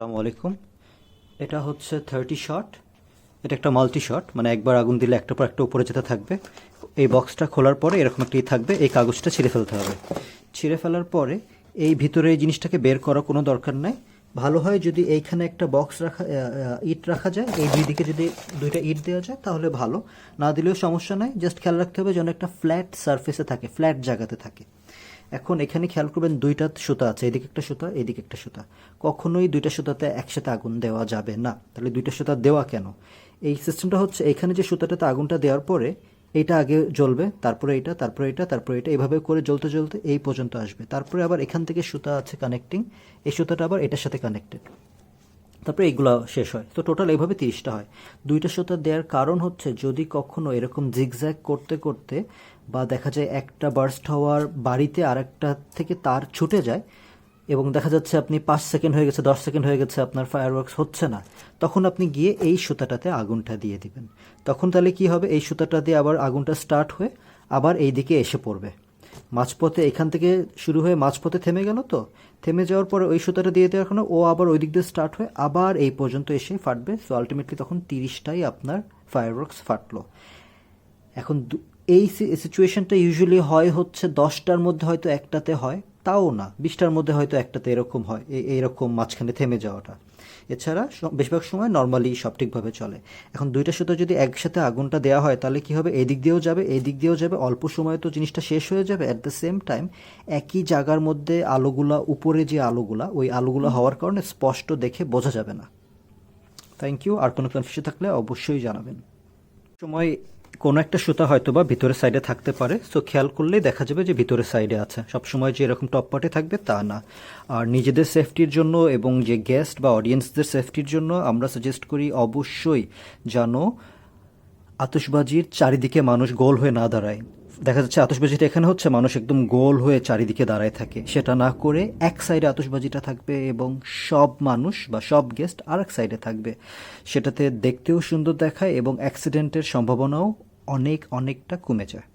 আসসালামু আলাইকুম। এটা হচ্ছে থার্টি শট এটা একটা মাল্টি শট মানে একবার আগুন দিলে একটা পর একটা উপরে যেতে থাকবে, এই বক্সটা খোলার পরে এরকম একটি থাকবে, এই কাগজটা ছিঁড়ে ফেলতে হবে। ছিঁড়ে ফেলার পরে এই ভিতরে এই জিনিসটাকে বের করার কোনো দরকার নাই। ভালো হয় যদি এইখানে একটা বক্স রাখা ইট রাখা যায়, এই দুই দিকে যদি দুইটা ইট দেওয়া যায়, তাহলে ভালো। না দিলেও সমস্যা নাই। জাস্ট খেয়াল রাখতে হবে যেন একটা ফ্ল্যাট সারফেসে থাকে ফ্ল্যাট জায়গাতে থাকে। এখন এখানে খেয়াল করবেন দুইটা সুতা আছে, এদিকে একটা সুতা, এদিকে একটা সুতা। কখনোই দুইটা সুতাতে একসাথে আগুন দেওয়া যাবে না। তাহলে দুইটা সুতা দেওয়া কেন? এই সিস্টেমটা হচ্ছে, এখানে যে সুতাটাতে আগুনটা দেওয়ার পরে এটা আগে জ্বলবে, তারপরে এটা তারপরে এটা তারপরে এটা এইভাবে করে জ্বলতে জ্বলতে এই পর্যন্ত আসবে। তারপরে আবার এখান থেকে সুতা আছে কানেক্টিং এই সুতাটা আবার এটার সাথে কানেক্টেড তারপরে এগুলো শেষ হয়। তো টোটাল এইভাবে তিরিশটা হয়। দুইটা সুতা দেওয়ার কারণ হচ্ছে, যদি কখনো এরকম জিগজ্যাগ করতে করতে বা দেখা যায় একটা বার্স্ট হওয়ার বাড়িতে আরেকটা থেকে তার ছুটে যায় এবং দেখা যাচ্ছে আপনি পাঁচ সেকেন্ড হয়ে গেছে, দশ সেকেন্ড হয়ে গেছে, আপনার ফায়ারওয়ার্কস হচ্ছে না, তখন আপনি গিয়ে এই সুতাটাতে আগুনটা দিয়ে দিবেন। তখন তাহলে কি হবে? এই সুতাটা দিয়ে আবার আগুনটা স্টার্ট হয়ে আবার এই দিকে এসে পড়বে। মাঝপথে, এখান থেকে শুরু হয়ে মাঝপথে থেমে গেল তো? থেমে যাওয়ার পরে ওই সুতাটা দিয়ে দেওয়ার কারণে ও আবার ওই দিক দিয়ে স্টার্ট হয়ে আবার এই পর্যন্ত এসে ফাটবে। সো আলটিমেটলি তখন তিরিশটাই আপনার ফায়ারওয়ার্কস ফাটলো। এখন এই সিচুয়েশনটা ইউজুয়ালি হয় হচ্ছে দশটার মধ্যে হয়তো একটাতে হয়, তাও না। বিশটার মধ্যে হয়তো একটাতে এরকম হয় এই এইরকম মাঝখানে থেমে যাওয়াটা। এছাড়া বেশিরভাগ সময় নর্মালি সব ঠিকভাবে চলে। এখন দুইটা সুতো যদি একসাথে আগুনটা দেওয়া হয়, তাহলে কি হবে? এদিক দিয়েও যাবে এই দিক দিয়েও যাবে, অল্প সময়ে তো জিনিসটা শেষ হয়ে যাবে। অ্যাট দ্য সেম টাইম একই জায়গার মধ্যে আলোগুলা, উপরে যে আলোগুলা, ওই আলোগুলো হওয়ার কারণে স্পষ্ট দেখে বোঝা যাবে না। থ্যাংক ইউ আর কোনো কনফিউশন থাকলে অবশ্যই জানাবেন। সময় কোনো একটা সুতা হয়তো বা ভিতরের সাইডে থাকতে পারে। সো খেয়াল করলেই দেখা যাবে যে ভিতরের সাইডে আছে। সবসময় যে এরকম টপ পার্টে থাকবে, তা না। আর নিজেদের সেফটির জন্য এবং যে গেস্ট বা অডিয়েন্সদের সেফটির জন্য আমরা সাজেস্ট করি অবশ্যই যেন আতসবাজির চারিদিকে মানুষ গোল হয়ে না দাঁড়ায়। দেখা যাচ্ছে আতশবাজিটা এখানে হচ্ছে, মানুষ একদম গোল হয়ে চারিদিকে দাঁড়ায় থাকে। সেটা না করে এক সাইডে আতশবাজিটা থাকবে এবং সব মানুষ বা সব গেস্ট আর এক সাইডে থাকবে। সেটাতে দেখতেও সুন্দর দেখায় এবং অ্যাক্সিডেন্টের সম্ভাবনাও অনেক, অনেকটা কমে যায়।